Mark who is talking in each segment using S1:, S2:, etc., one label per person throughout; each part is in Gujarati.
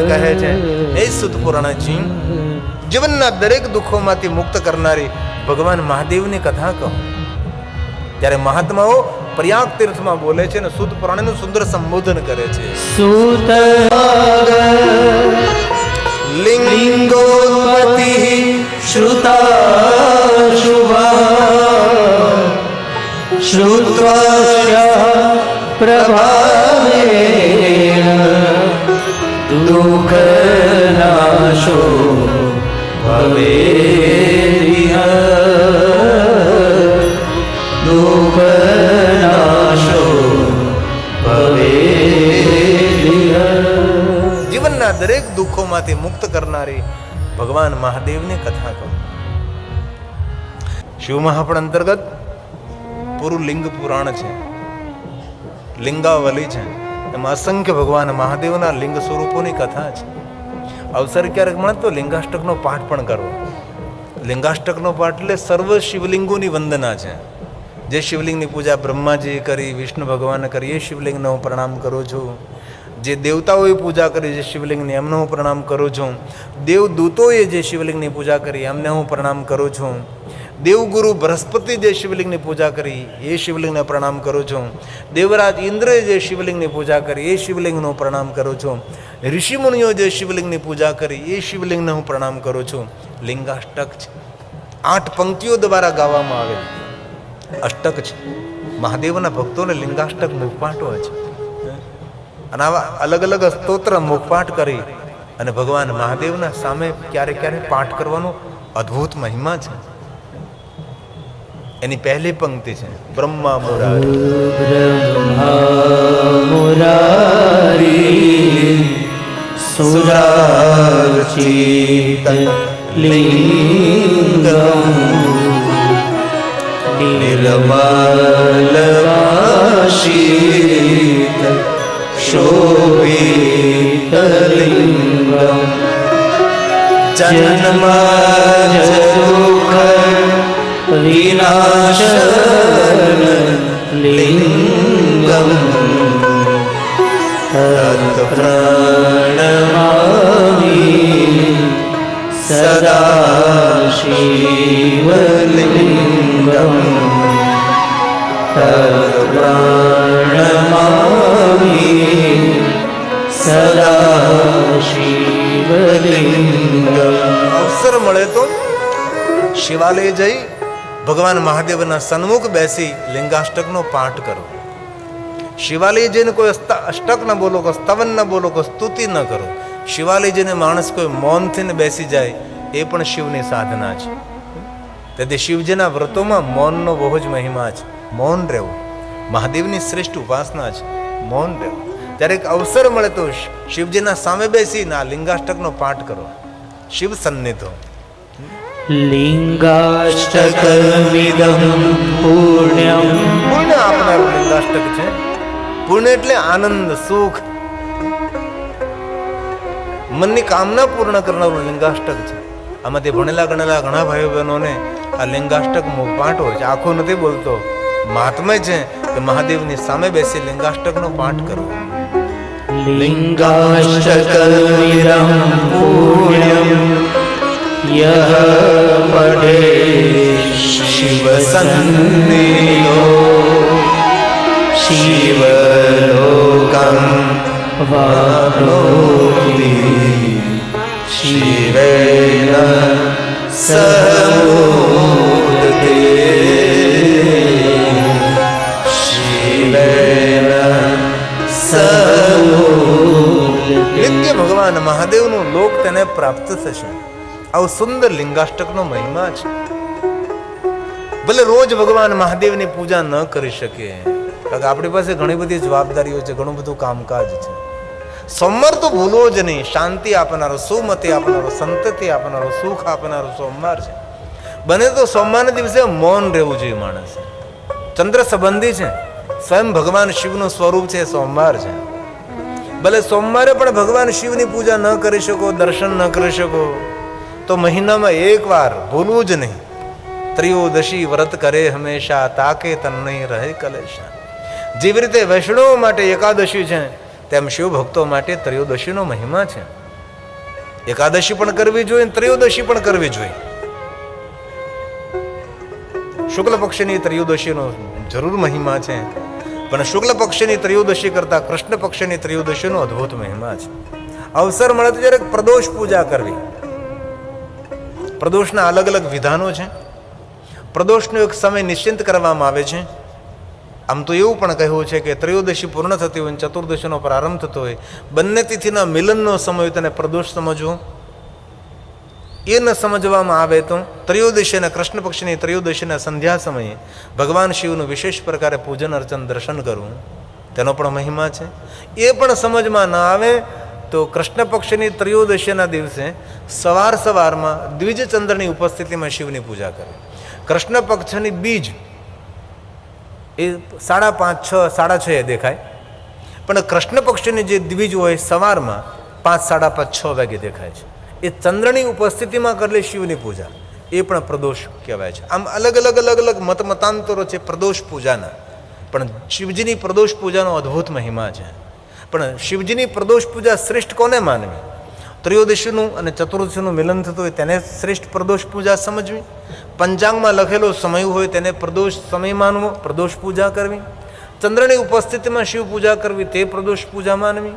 S1: કહે છે એ સુત પુરાણજી જીવનના દરેક દુઃખોમાંથી મુક્ત કરનારી ભગવાન મહાદેવની કથા કહો. ત્યારે મહાત્માઓ પ્રયાગ તીર્થમાં બોલે છે અને સુત પુરાણનું સુંદર સંબોધન કરે છે.
S2: સુત
S1: લિંગોત્પત્તિ
S2: શ્રુતા શુભા શ્રુત્વા પ્રભાવેણ દુઃખનાશો દુઃખ નાશો. ભવેરિહ
S1: જીવનના દરેક દુઃખોમાંથી મુક્ત કરનારી ભગવાન મહાદેવની કથા કહો. શિવ મહાપણ અંતર્ગત પૂરું લિંગ પુરાણ છે. લિંગાવલી છે. એમાં અસંખ્ય ભગવાન મહાદેવના લિંગ સ્વરૂપોની કથા છે. અવસર ક્યારેક મળે તો લિંગાષ્ટકનો પાઠ પણ કરવો. લિંગાષ્ટકનો પાઠ એટલે સર્વ શિવલિંગોની વંદના છે. જે શિવલિંગની પૂજા બ્રહ્માજીએ કરી, વિષ્ણુ ભગવાને કરી, એ શિવલિંગને હું પ્રણામ કરું છું. જે દેવતાઓએ પૂજા કરી, જે શિવલિંગની એમને હું પ્રણામ કરું છું. દેવદૂતોએ જે શિવલિંગની પૂજા કરી, એમને હું પ્રણામ કરું છું. દેવગુરુ બૃહસ્પતિ જે શિવલિંગની પૂજા કરી, એ શિવલિંગને પ્રણામ કરું છું. દેવરાજ ઇન્દ્રએ જે શિવલિંગની પૂજા કરી, એ શિવલિંગનું પ્રણામ કરું છું. ઋષિમુનિઓ જે શિવલિંગની પૂજા કરી, એ શિવલિંગને હું પ્રણામ કરું છું. લિંગાષ્ટક છે. આઠ પંક્તિઓ દ્વારા ગાવામાં આવેલ અષ્ટક છે. મહાદેવના ભક્તોને લિંગાષ્ટક મુખપાઠ હોય છે. અને આવા અલગ અલગ સ્તોત્ર મુખપાઠ કરી અને ભગવાન મહાદેવના સામે ક્યારે ક્યારે પાઠ કરવાનો અદ્ભુત મહિમા છે. એની પહેલી પંક્તિ છે બ્રહ્મા મુરારી.
S2: સુરાર્ચિત લિંગમ નિર્મલવાશીત શોભિત લિંગમ જન્મ દુઃખ વિનાશન લિંગમ सदा शिवलिङ्गम् સદા सदा શિવલિંગમ
S1: અવસર મળે તો શિવાલય જઈ ભગવાન મહાદેવના સન્મુખ બેસી લિંગાષ્ટકનો પાઠ કરો. શિવાલયજીને કોઈ અષ્ટક ન બોલો, કોઈ સ્તવન ન બોલો, કોઈ સ્તુતિ ન કરો. શિવાલીજીને માણસ કોઈ મૌનથી ને બેસી જાય, એ પણ શિવની સાધના છે. તેથી શિવજીના વ્રતોમાં મૌનનો બહુ જ મહિમા છે. મૌન રહેવું. મહાદેવની શ્રેષ્ઠ ઉપાસના છે. મૌન રહેવું. ત્યારે એક અવસર મળે તો શિવજીના સામે બેસીને આ લિંગાષ્ટકનો પાઠ કરો. શિવ સન્નિધો
S2: લિંગાષ્ટકમિદં પુણ્યમ.
S1: પુણ્ય આપનારું લિંગાષ્ટક છે? પુણ્ય એટલે આનંદ સુખ. મનની કામના પૂર્ણ કરનારું લિંગાષ્ટક છે. આમાંથી ભણેલા ગણેલા ઘણા ભાઈઓ બહેનોને આ લિંગાષ્ટક મુખપાઠ હોય છે. આખો નથી બોલતો. મહાત્મય છે કે મહાદેવની સામે બેસી લિંગાષ્ટકનો પાઠ કરવો.
S2: લિંગાષ્ટકમિદં પુણ્યમ યહ પઠે શિવસન્નિધો શિવલોકં વાપ્નોતિ શિવેન સમુદતે શિવેન
S1: નિત્ય ભગવાન મહાદેવનું લોક તેને પ્રાપ્ત થશે આવો સુંદર લિંગાષ્ટકનો મહિમા છે. ભલે રોજ ભગવાન મહાદેવની પૂજા ન કરી શકીએ કારણ કે આપણી પાસે ઘણી બધી જવાબદારીઓ છે, ઘણું બધું કામકાજ છે. સોમવાર તો ભૂલવો જ નહીં, શાંતિ આપનારો, સુમતિ આપનારો, સંતતિ આપનારો, સુખ આપનારો સોમવાર છે. બને તો સોમવારના દિવસે મૌન રહેવું જોઈએ માણસ. ચંદ્ર સંબંધી છે, સ્વયં ભગવાન શિવનું સ્વરૂપ છે, સોમવાર છે. ભલે સોમવારે પણ ભગવાન શિવની પૂજા ન કરી શકો, દર્શન ન કરી શકો તો મહિનામાં એકવાર ભૂલવું જ નહીં. ત્રિયોદશી વ્રત કરે હંમેશા, તાકે તન નહીં રહે કલેશા. જેવી રીતે વૈષ્ણવો માટે એકાદશી છે, તેમ શિવ ભક્તો માટે ત્રયોદશીનો મહિમા છે. એકાદશી પણ કરવી જોઈએ, ત્રયોદશી પણ કરવી જોઈએ. શુક્લ પક્ષની ત્રયોદશીનો જરૂર મહિમા છે, પણ શુક્લ પક્ષની ત્રયોદશી કરતા કૃષ્ણ પક્ષની ત્રયોદશીનો અદ્ભુત મહિમા છે. અવસર મળે તો જ્યારે પ્રદોષ પૂજા કરવી. પ્રદોષના અલગ અલગ વિધાનો છે. પ્રદોષનો એક સમય નિશ્ચિત કરવામાં આવે છે. આમ તો એવું પણ કહ્યું છે કે ત્રયોદશી પૂર્ણ થતી હોય ચતુર્દશીનો પ્રારંભ થતો હોય, બંને તિથિના મિલનનો સમય તેને પ્રદોષ સમજવો. એ ન સમજવામાં આવે તો ત્રયોદશીના કૃષ્ણ પક્ષની ત્રયોદશીના સંધ્યા સમયે ભગવાન શિવનું વિશેષ પ્રકારે પૂજન અર્ચન દર્શન કરવું. તેનો પણ મહિમા છે. એ પણ સમજમાં ન આવે તો કૃષ્ણ પક્ષની ત્રયોદશીના દિવસે સવાર સવારમાં દ્વિજચંદ્રની ઉપસ્થિતિમાં શિવની પૂજા કરે. કૃષ્ણ પક્ષની બીજ એ સાડા પાંચ, છ, સાડા છ એ દેખાય. પણ કૃષ્ણ પક્ષની જે દ્વિજ હોય સવારમાં પાંચ, સાડા પાંચ, છ વાગે દેખાય છે. એ ચંદ્રની ઉપસ્થિતિમાં કરેલી શિવની પૂજા. એ પણ પ્રદોષ કહેવાય છે. આમ અલગ અલગ અલગ અલગ મત, મતાંતરો છે પ્રદોષ પૂજાના. પણ શિવજીની પ્રદોષ પૂજાનો અદ્ભુત મહિમા છે. પણ શિવજીની પ્રદોષ પૂજા શ્રેષ્ઠ કોને માનવી? ત્રયોદશીનું અને ચતુર્દશીનું મિલન થતું હોય તેને શ્રેષ્ઠ પ્રદોષ પૂજા સમજવી. પંચાંગમાં લખેલો સમય હોય તેને પ્રદોષ સમય માનવો, પ્રદોષ પૂજા કરવી. ચંદ્રની ઉપસ્થિતિમાં શિવ પૂજા કરવી, તે પ્રદોષ પૂજા માનવી.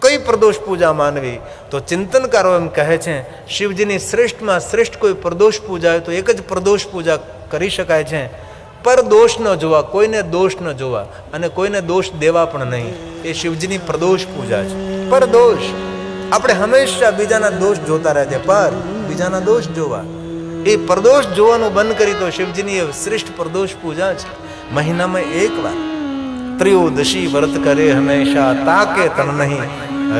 S1: કઈ પ્રદોષ પૂજા માનવી? તો ચિંતનકારો એમ કહે છે, શિવજીની શ્રેષ્ઠમાં શ્રેષ્ઠ કોઈ પ્રદોષ પૂજા હોય તો એક જ પ્રદોષ પૂજા કરી શકાય છે. પર દોષ ન જોવા, કોઈને દોષ ન જોવા અને કોઈને દોષ દેવા પણ નહીં. એ શિવજીની પ્રદોષ પૂજા છે. પર દોષ. આપણે હંમેશા બીજાના દોષ જોતા રહે છે પર બીજાના દોષ જોવા. એ પ્રદોષ જોવાનું બંધ કરી તો શિવજીની એ શ્રેષ્ઠ પ્રદોષ પૂજા છે. મહિનામાં એક વાર. ત્રિયોદશી વ્રત કરે હંમેશા, તાકે તન નહીં.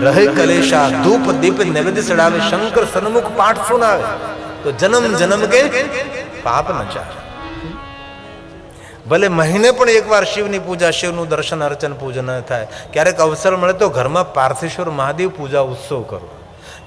S1: રહે કલેશા, ધૂપ દીપ નૈવેદ્ય ચડાવે, શંકર સન્મુખ પાઠ સુનાવે. તો જન્મ જન્મ કે પાપ ન ચાલે. ભલે મહિને પણ એકવાર શિવની પૂજા, શિવનું દર્શન, અર્ચન, પૂજન થાય. ક્યારેક અવસર મળે તો ઘરમાં પાર્થેશ્વર મહાદેવ પૂજા ઉત્સવ કરો.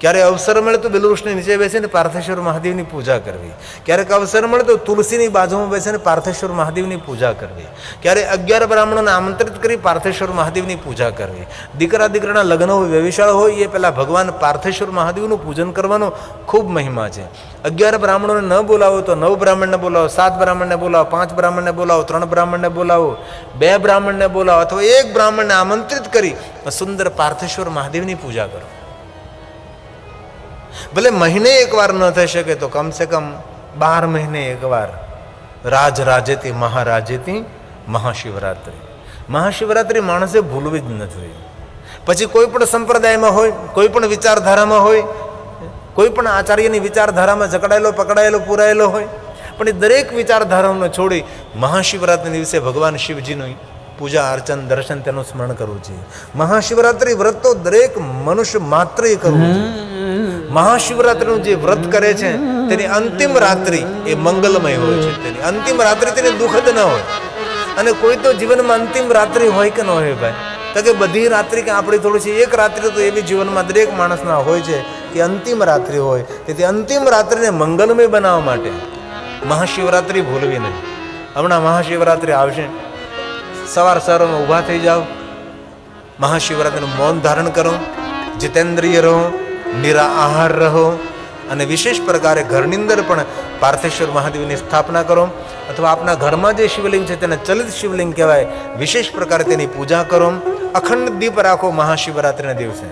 S1: ક્યારે અવસર મળે તો બેલુવૃક્ષની નીચે બેસીને પાર્થેશ્વર મહાદેવની પૂજા કરવી. ક્યારેક અવસર મળે તો તુલસીની બાજુમાં બેસીને પાર્થેશ્વર મહાદેવની પૂજા કરવી. ક્યારે અગિયાર બ્રાહ્મણોને આમંત્રિત કરી પાર્થેશ્વર મહાદેવની પૂજા કરવી. દીકરા દીકરાના લગ્ન હોય, વ્યવિશાળ હોય, એ પહેલાં ભગવાન પાર્થેશ્વર મહાદેવનું પૂજન કરવાનો ખૂબ મહિમા છે. અગિયાર બ્રાહ્મણોને ન બોલાવો તો નવ બ્રાહ્મણને બોલાવો, સાત બ્રાહ્મણને બોલાવો, પાંચ બ્રાહ્મણને બોલાવો, ત્રણ બ્રાહ્મણને બોલાવો, બે બ્રાહ્મણને બોલાવો અથવા એક બ્રાહ્મણને આમંત્રિત કરી સુંદર પાર્થેશ્વર મહાદેવની પૂજા કરો. ભલે મહિને એકવાર ન થઈ શકે તો કમસે કમ બાર મહિને એકવાર રાજ રાજેતી મહારાજેતી મહાશિવરાત્રિ. મહાશિવરાત્રિ માણસે ભૂલવી જ ન જોઈએ. પછી કોઈ પણ સંપ્રદાયમાં હોય કોઈ પણ વિચારધારામાં હોય કોઈ પણ આચાર્યની વિચારધારામાં જકડાયેલો પકડાયેલો પુરાયેલો હોય પણ એ દરેક વિચારધારાઓને છોડી મહાશિવરાત્રિના દિવસે ભગવાન શિવજીનું પૂજા અર્ચન દર્શન તેનું સ્મરણ કરવું જોઈએ. મહાશિવરાત્રિ વ્રત તો દરેક મનુષ્ય માત્રએ કરવું જોઈએ. મહાશિવરાત્રિનું જે વ્રત કરે છે, તેની અંતિમ રાત્રિ એ મંગલમય હોય છે. તેની અંતિમ રાત્રિ તેને દુઃખદ ન હોય. અને કોઈ તો જીવનમાં અંતિમ રાત્રિ હોય કે ન હોય ભાઈ? તો કે બધી રાત્રિ કે આપણી થોડી છે, એક રાત્રિ તો એવી જીવનમાં દરેક માણસના હોય છે કે અંતિમ રાત્રિ હોય. તેથી અંતિમ રાત્રિને મંગલમય બનાવવા માટે મહાશિવરાત્રિ ભૂલવી નહીં. હમણાં મહાશિવરાત્રિ આવશે. સવાર સવારમાં ઊભા થઈ જાઓ. મહાશિવરાત્રિનું મૌન ધારણ કરો. જીતેન્દ્રિય રહો. નિરા આહાર રહો અને વિશેષ પ્રકારે ઘરની અંદર પણ પાર્થેશ્વર મહાદેવની સ્થાપના કરો અથવા આપના ઘરમાં જે શિવલિંગ છે તેને ચલિત શિવલિંગ કહેવાય, વિશેષ પ્રકારે તેની પૂજા કરો. અખંડ દીપ રાખો મહાશિવરાત્રિના દિવસે.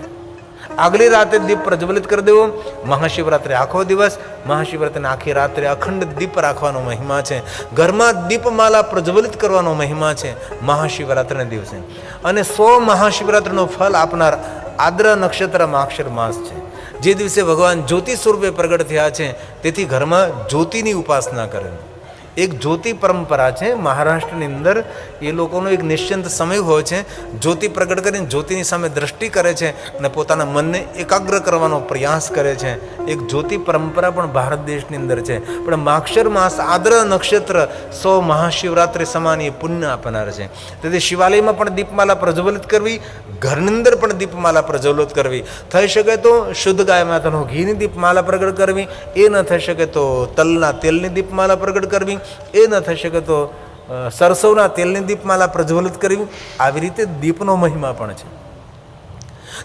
S1: આગલી રાતે દીપ પ્રજ્વલિત કરી દેવો. મહાશિવરાત્રિ આખો દિવસ, મહાશિવરાત્રિની આખી રાત્રે અખંડ દીપ રાખવાનો મહિમા છે. ઘરમાં દીપમાલા પ્રજ્વલિત કરવાનો મહિમા છે મહાશિવરાત્રિના દિવસે. અને સો મહાશિવરાત્રિનો ફલ આપનાર આદ્ર નક્ષત્ર માક્ષર માસ છે. જે દિવસે ભગવાન જ્યોતિ સ્વરૂપે પ્રગટ થયા છે તેથી ઘરમાં જ્યોતિની ઉપાસના કરે. એક જ્યોતિ પરંપરા છે. મહારાષ્ટ્રની અંદર એ લોકોનો એક નિશ્ચિંત સમય હોય છે. જ્યોતિ પ્રગટ કરીને જ્યોતિની સામે દ્રષ્ટિ કરે છે અને પોતાના મનને એકાગ્ર કરવાનો પ્રયાસ કરે છે. એક જ્યોતિ પરંપરા પણ ભારત દેશની અંદર છે. પણ માક્ષર માસ આદ્ર નક્ષત્ર સો મહાશિવરાત્રિ સમાન એ પુણ્ય આપનાર છે. તેથી શિવાલયમાં પણ દીપમાલા પ્રજ્વલિત કરવી, ઘરની અંદર પણ દીપમાલા પ્રજ્વલિત કરવી. થઈ શકે તો શુદ્ધ ગાય માતાનો ઘીની દીપમાલા પ્રગટ કરવી. એ ન થઈ શકે તો તલના તેલની દીપમાલા પ્રગટ કરવી. એ ન થઈ શકે તો સરસવના તેલની દીપમાલા પ્રજ્વલિત કરવી આવી રીતે દીપનો મહિમા પણ છે.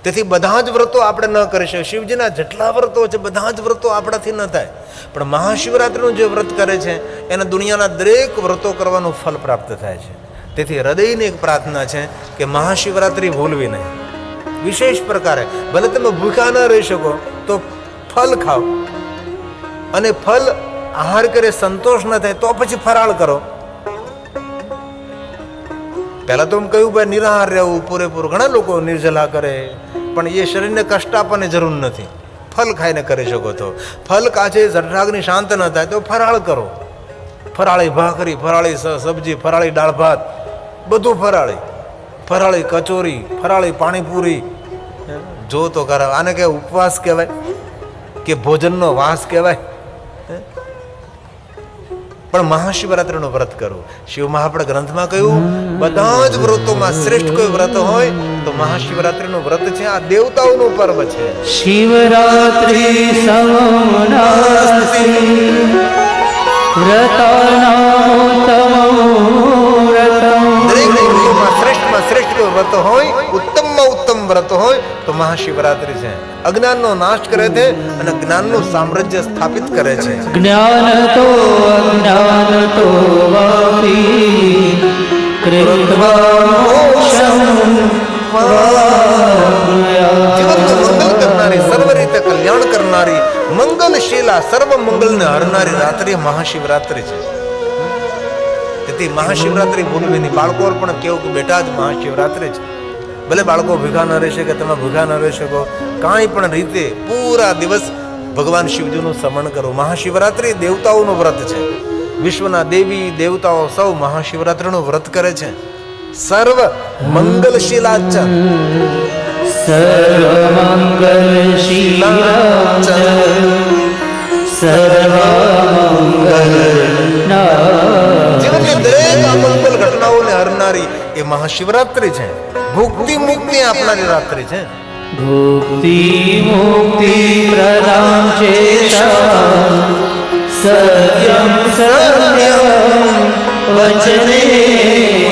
S1: તેથી બધા જ વ્રતો આપણે ન કરી શકીએ. શિવજીના જેટલા વ્રતો છે, બધા જ વ્રતો આપણાથી ન થાય. પણ મહાશિવરાત્રિનું જે વ્રત કરે છે, એને દુનિયાના દરેક વ્રતો કરવાનું ફલ પ્રાપ્ત થાય છે. તેથી હૃદયની એક પ્રાર્થના છે કે મહાશિવરાત્રિ ભૂલવી નહીં. વિશેષ પ્રકારે, ભલે તમે ભૂખા ન રહી શકો, તો ફલ ખાઓ. અને ફલ આહાર કરે, સંતોષ ન થાય, તો પછી ફરાળ કરો. પહેલા તો એમ કહ્યું, ભાઈ, નિરાહાર રહેવું પૂરેપૂરું. ઘણા લોકો નિર્જલા કરે, પણ એ શરીરને કષ્ટ આપવાની જરૂર નથી. ફલ ખાઈને કરી શકો તો. ફલ કાચે જઠરાગની શાંત ન થાય તો ફરાળ કરો. ફરાળી ભાખરી, ફરાળી સબ્જી, ફરાળી દાળ ભાત, બધું ફરાળી. ફરાળી કચોરી, ફરાળી પાણીપુરી. જો તો કરાવે આને કે ઉપવાસ કહેવાય કે ભોજનનો વાસ કહેવાય? પણ મહાશિવરાત્રિનું વ્રત કરવું શિવ મહાપડ ગ્રંથમાં કહ્યું બધા જ વ્રતોમાં શ્રેષ્ઠ કોઈ વ્રત હોય તો મહાશિવરાત્રિનું વ્રત છે આ દેવતાઓનું પર્વ છે.
S2: શિવરાત્રિ
S1: શ્રેષ્ઠમાં શ્રેષ્ઠ વ્રત હોય ઉત્તમમાં ઉત્તમ વ્રત હોય તો મહાશિવરાત્રિ છે. અજ્ઞાનનો નાશ કરે છે અને જ્ઞાનનું સામ્રાજ્ય સ્થાપિત કરે છે.
S2: જ્ઞાન તો કૃત્વા મોક્ષમ
S1: જીવનનું કરનારી સર્વ રીતે કલ્યાણ કરનારી મંગલશીલા સર્વ મંગલને હરનારી રાત્રિ મહાશિવરાત્રિ છે. તેથી મહાશિવરાત્રિ ભૂલવી નહીં બાળકો પણ કેવું કે બેટા જ મહાશિવરાત્રિ છે. ભલે બાળકો ભૂખા ન રહી શકે તમે ભેગા ન રહી શકો કાંઈ પણ રીતે પૂરા દિવસ ભગવાન શિવજીનું સમરણ કરો. મહાશિવરાત્રિ દેવતાઓનું વ્રત છે. વિશ્વના દેવી દેવતાઓ સૌ મહાશિવરાત્રિનું વ્રત કરે છે. સર્વ મંગલશીલા જ છે
S2: સર્વમંગલશીલા સર્વમંગલ
S1: મંગલ દરેક અમંગલ ઘટનાઓને હરનારી એ મહાશિવરાત્રિ છે. ભુક્તિ મુક્તિ આપનારી રાત્રિ છે.
S2: ભુક્તિ મુક્તિ પ્રદાન ચેતા સત્યમ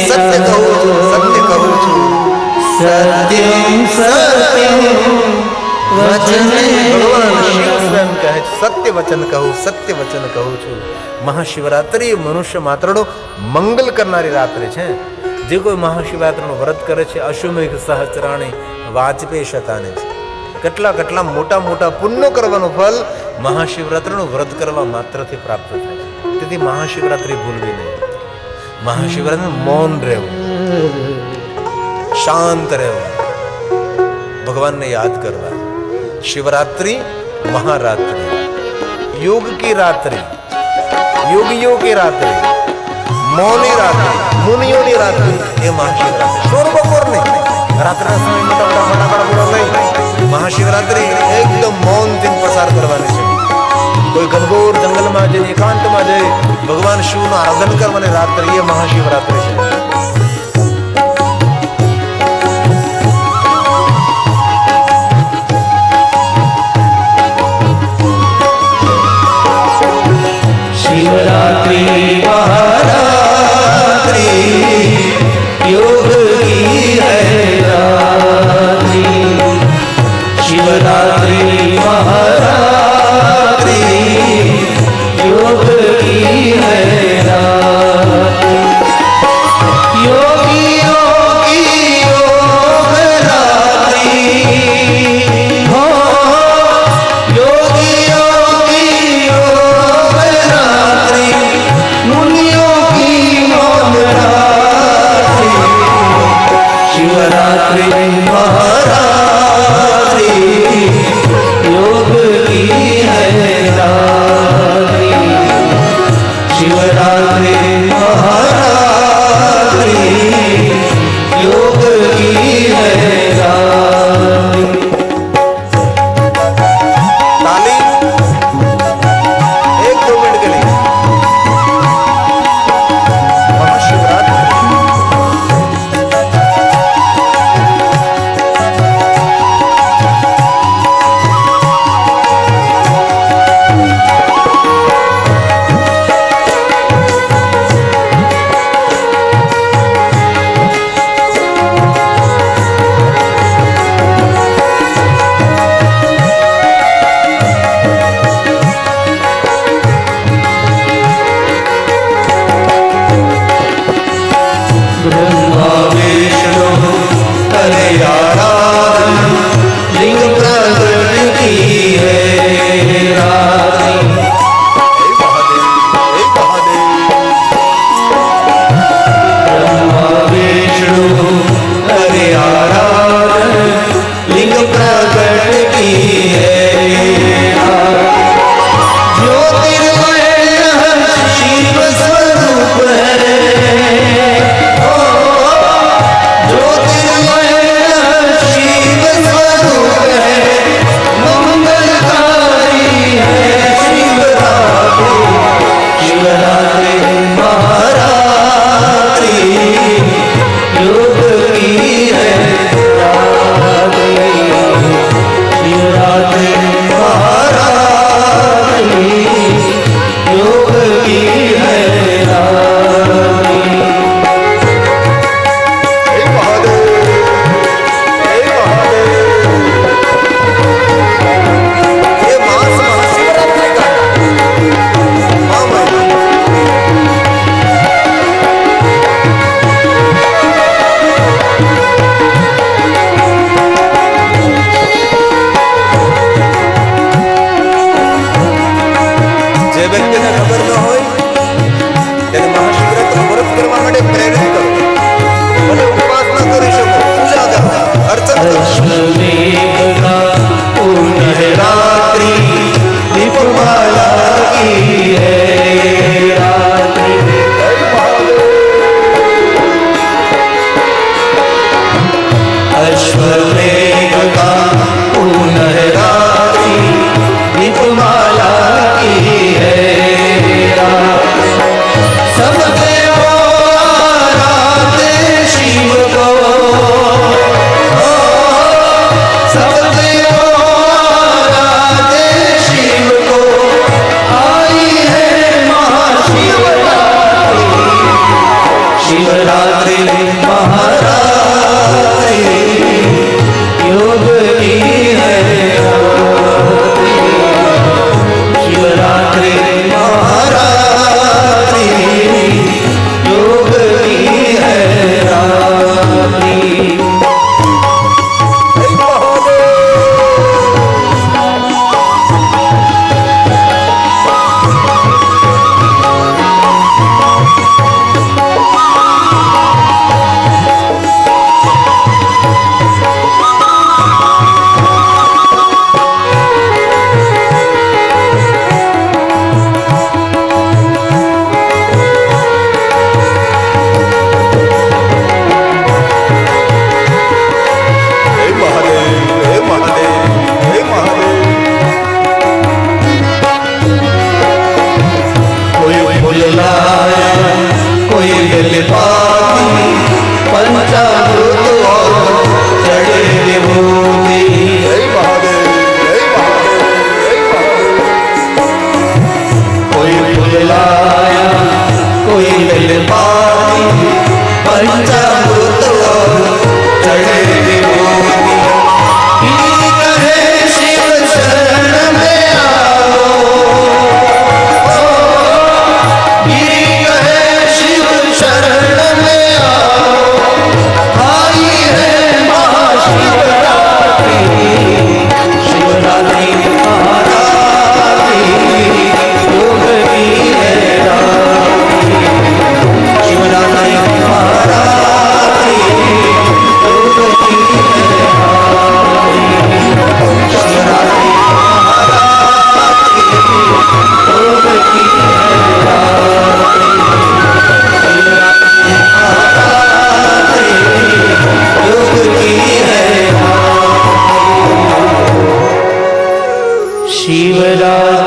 S1: સત્ય કહું છું. કહું છું
S2: સત્યમ સત્યમ વચને
S1: ભગવાન કહે વચન કહું સત્ય વચન કહું છું મહાશિવરાત્રિ મનુષ્ય માત્રનો મંગલ કરનારી રાત્રિ છે જે કોઈ મહાશિવરાત્રિનું વ્રત કરે છે અશ્વમેઘ સહસ્રાણી વાજપેય શતાને છે કેટલા કેટલા મોટા મોટા પુણ્યો કરવાનું ફલ महाशिवरात्रि व्रत करवा मात्र थी प्राप्त थे महाशिवरात्रि भूल भी नहीं महाशिवरात्रि मौन रहो शांत रहो भगवान ने याद करवा शिवरात्रि महारात्रि योग की रात्रि योगियों की रात्रि मौनी रात्रि मुनियों की रात्रि ये महाशिवरात्रि स्वर्ग नहीं रात्रि फटाफट बड़ा नहीं महाशिवरात्रि ઘનઘોર જંગલમાં જઈ, એકાંતમાં જઈ, ભગવાન શિવનું આરાધન કરવાની રાત્રિ એ મહાશિવરાત્રિ છે.
S3: શિવરાત્રિ મહા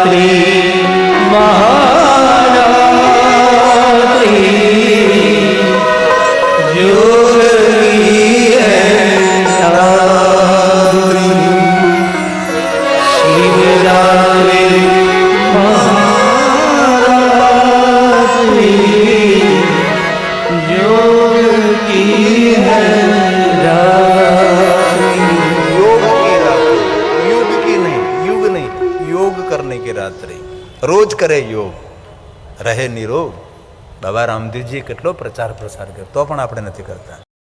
S3: રાત્રિ
S2: મહા ગાંધીજીએ કેટલો પ્રચાર પ્રસાર કર્યો? તો પણ આપણે નથી કરતા.